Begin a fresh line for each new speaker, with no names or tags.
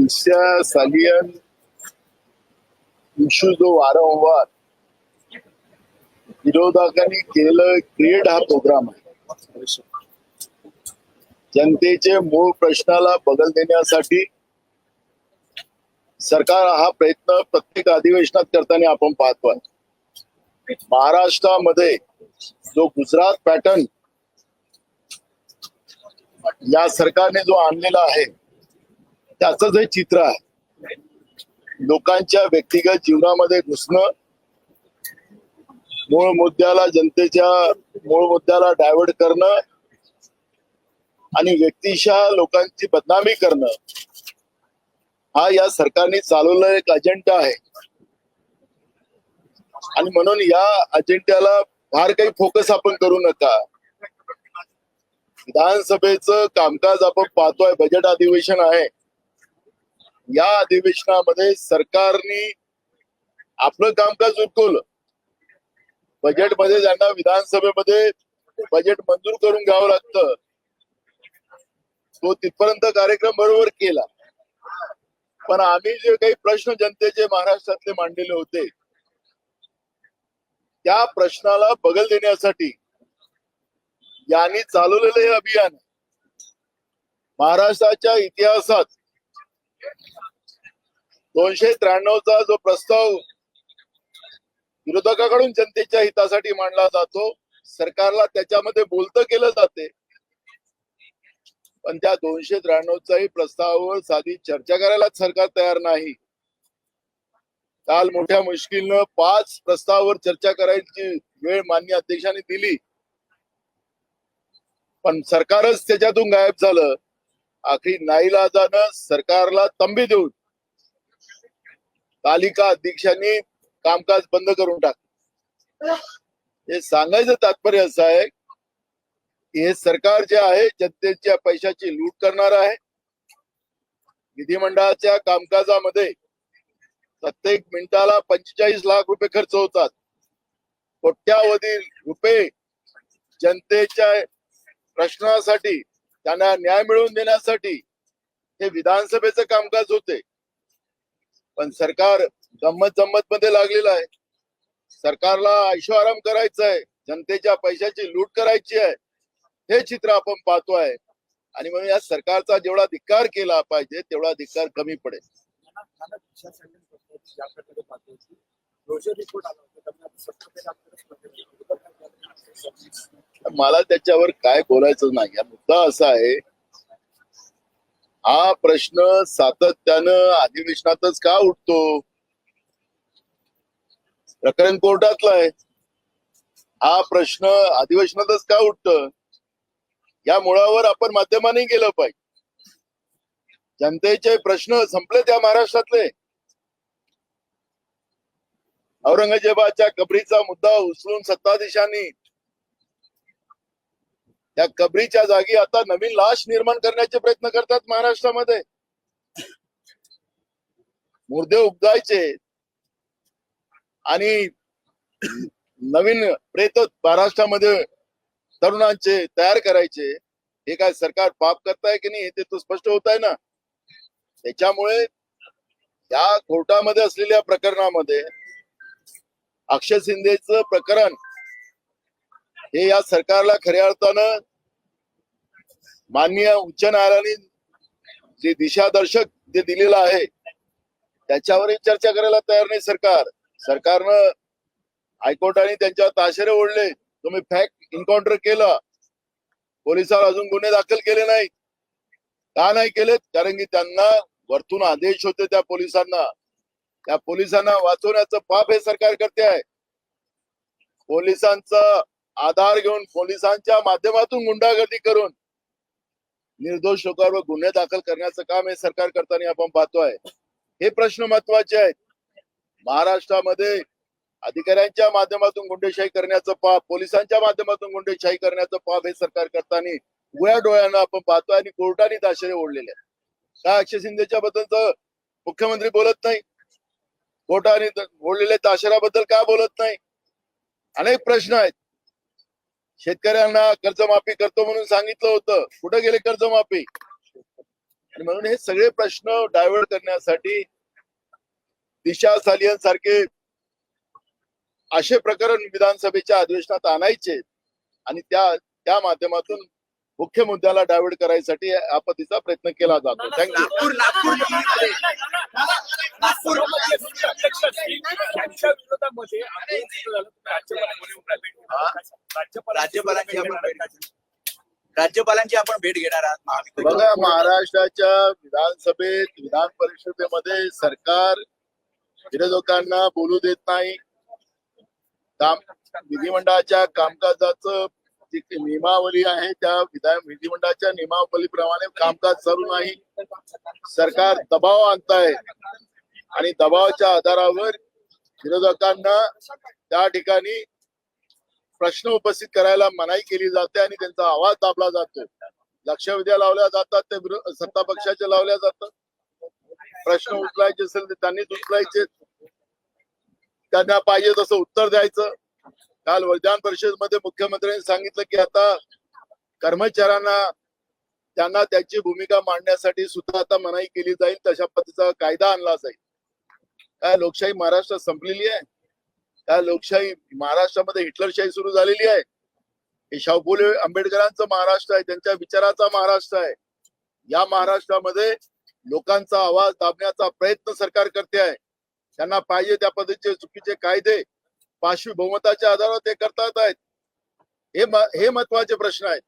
तिसऱ्या सालियन इश्यू जो वारंवार विरोधकांनी केलं क्रिएट हा प्रोग्राम आहे. जनतेचे मूळ प्रश्नाला बगल देण्यासाठी सरकार हा प्रयत्न प्रत्येक अधिवेशनात करताना आपण पाहतोय महाराष्ट्रामध्ये जो गुजरात पॅटर्न या सरकारने जो आणलेला आहे त्याच हे चित्र आहे लोकांच्या व्यक्तिगत जीवनामध्ये घुसणं मूळ मुद्द्याला जनतेच्या मूळ मुद्द्याला डायव्हर्ट करणं आणि व्यक्तिशः लोकांची बदनामी करणं हा या सरकारने चालवलेला एक अजेंडा आहे. आणि म्हणून या अजेंड्याला फार काही फोकस आपण करू नका. विधानसभेचं कामकाज आपण पाहतोय बजेट अधिवेशन आहे. या अधिवेशनामध्ये सरकारने आपलं कामकाज उरकवलं. बजेटमध्ये ज्यांना विधानसभेमध्ये बजेट मंजूर करून घ्यावं लागतं तो तिथपर्यंत कार्यक्रम बरोबर केला. पण आम्ही जे काही प्रश्न जनतेचे महाराष्ट्रातले मांडलेले होते त्या प्रश्नाला बगल देण्यासाठी यांनी चालवलेलं हे अभियान महाराष्ट्राच्या इतिहासात दोनशे त्र्याण्णवचा जो प्रस्ताव विरोधकाकडून जनतेच्या हितासाठी मांडला जातो सरकारला त्याच्यामध्ये बोलतं केलं जाते. पण त्या दोनशे त्र्याण्णवचाही प्रस्तावावर साधी चर्चा करायलाच सरकार तयार नाही. काल मोठ्या मुश्किलनं पाच प्रस्तावावर चर्चा करायची वेळ मान्य अध्यक्षांनी दिली. पण सरकारच त्याच्यातून गायब झालं. आखरी नाईलाजानं सरकारला तंबी देऊन तालिका अध्यक्षांनी कामकाज बंद करून टाक हे सांगायचं तात्पर्य असं आहे की हे सरकार जे आहे जनतेच्या पैशाची लूट करणार आहे. विधिमंडळाच्या कामकाजामध्ये प्रत्येक मिनिटाला पंचेचाळीस लाख रुपये खर्च होतात. कोट्यावधी रुपये जनतेच्या प्रश्नासाठी त्यांना न्याय मिळवून देण्यासाठी हे विधानसभेचं कामकाज होते. पण सरकार गंमत जम्मत मध्ये लागलेलं आहे. सरकारला ऐशोआराम करायचं आहे जनतेच्या पैशाची लूट करायची आहे. हे चित्र आपण पाहतोय. आणि म्हणून या सरकारचा जेवढा धिक्कार केला पाहिजे तेवढा धिक्कार कमी पडेल. मला त्याच्यावर काय बोलायचं नाही. हा मुद्दा असा आहे हा प्रश्न सातत्यानं अधिवेशनातच का उठतो? प्रकरण कोर्टातला आहे. हा प्रश्न अधिवेशनातच का उठत? या मुळावर आपण माध्यमाने गेलं पाहिजे. जनतेचे प्रश्न संपले त्या महाराष्ट्रातले. औरंगजेबाच्या कबरीचा मुद्दा उचलून सत्ताधीशांनी. त्या कबरीच्या जागी आता नवीन लाश निर्माण करण्याचे प्रयत्न करतात महाराष्ट्रामध्ये. मुर्दे उपजायचे. आणि नवीन प्रेत महाराष्ट्रामध्ये तरुणांचे तयार करायचे. हे काय सरकार पाप करताय की नाही ते तो स्पष्ट होत आहे ना. त्याच्यामुळे या कोर्टामध्ये असलेल्या प्रकरणामध्ये अक्षय शिंदेचं प्रकरण हे या सरकारला खऱ्या अर्थानं माननीय उच्च न्यायालयाने जे दिशादर्शक जे दिलेलं आहे त्याच्यावरही चर्चा करायला तयार नाही सरकार. सरकारनं हायकोर्टाने त्यांच्या ताशेरे ओढले. तुम्ही फॅक्ट एन्काउंटर केलं. पोलिसांवर अजून गुन्हे दाखल केले नाहीत. का नाही केलेत? कारण की त्यांना वरतून आदेश होते त्या पोलिसांना. त्या पोलिसांना वाचवण्याचं पाप हे सरकार करते आहे. पोलिसांचा आधार घेऊन पोलिसांच्या माध्यमातून गुंडागर्दी करून निर्दोष लोकांवर गुन्हे दाखल करण्याचं काम हे सरकार करताना आपण पाहतोय. हे प्रश्न महत्त्वाचे आहेत. महाराष्ट्रामध्ये अधिकाऱ्यांच्या माध्यमातून गुंडेशाही करण्याचं पाप पोलिसांच्या माध्यमातून गुंडेशाही करण्याचं पाप हे सरकार करताना उघड्या डोळ्यानं आपण पाहतोय आणि कोर्टाने ताशेरे ओढलेले आहेत. काय अक्षय शिंदेच्या बद्दलच मुख्यमंत्री बोलत नाही? कोर्टाने ओढलेल्या ताशराबद्दल का बोलत नाही अनेक प्रश्न आहेत शेतकऱ्यांना कर्जमाफी करतो म्हणून सांगितलं होतं कुठे गेले कर्जमाफी आणि म्हणून हे सगळे प्रश्न डायव्हर्ट करण्यासाठी दिशा सालियन सारखे असे प्रकरण विधानसभेच्या अधिवेशनात आणायचे आणि त्या त्या माध्यमातून मुख्य मुद्द्याला डायव्हर्ट करायसाठी या पद्धतीचा प्रयत्न केला जातो थँक्यू
नागपूर नागपूर दिल्लीमध्ये नागपूर
त्यांच्या विरोधामध्ये आंदोलन सुरू झालं. तुम्ही राज्यपालांची आपण भेट
राज्यपालांची आपण
घेणार.
भेट घेणार आहात.
बघा महाराष्ट्राच्या विधानसभेत विधान परिषदेमध्ये सरकार विरोधकांना बोलू देत नाही. काम विधिमंडळाच्या कामकाजाचं जी नियमावली आहे त्या विधान विधिमंडळाच्या नियमावलीप्रमाणे कामकाज चालू नाही. सरकार दबाव आणताय. आणि दबावाच्या आधारावर विरोधकांना त्या ठिकाणी प्रश्न उपस्थित करायला मनाई केली जाते आणि त्यांचा आवाज दाबला जातो. लक्षवेध्या लावल्या जातात ते सत्ता पक्षाचे लावल्या जातात. प्रश्न उचलायचे असेल तर त्यांनीच उचलायचे. त्यांना पाहिजे तसं उत्तर द्यायचं. काल विधान परिषदेमध्ये मुख्यमंत्र्यांनी सांगितलं की आता कर्मचाऱ्यांना त्यांना त्यांची भूमिका मांडण्यासाठी सुद्धा आता मनाई केली जाईल तशा पद्धतीचा कायदा आणला जाईल. काय लोकशाही महाराष्ट्रात संपलेली आहे? त्या लोकशाही महाराष्ट्रामध्ये हिटलरशाही सुरू झालेली आहे. हे शाहू आंबेडकरांचं महाराष्ट्र आहे त्यांच्या विचाराचा महाराष्ट्र आहे. या महाराष्ट्रामध्ये लोकांचा आवाज दाबण्याचा प्रयत्न सरकार करते आहे. त्यांना पाहिजे त्या पद्धतीचे चुकीचे कायदे पाशवी बहुमताच्या आधारावर ते करतात आहेत. हे हे महत्त्वाचे प्रश्न आहेत.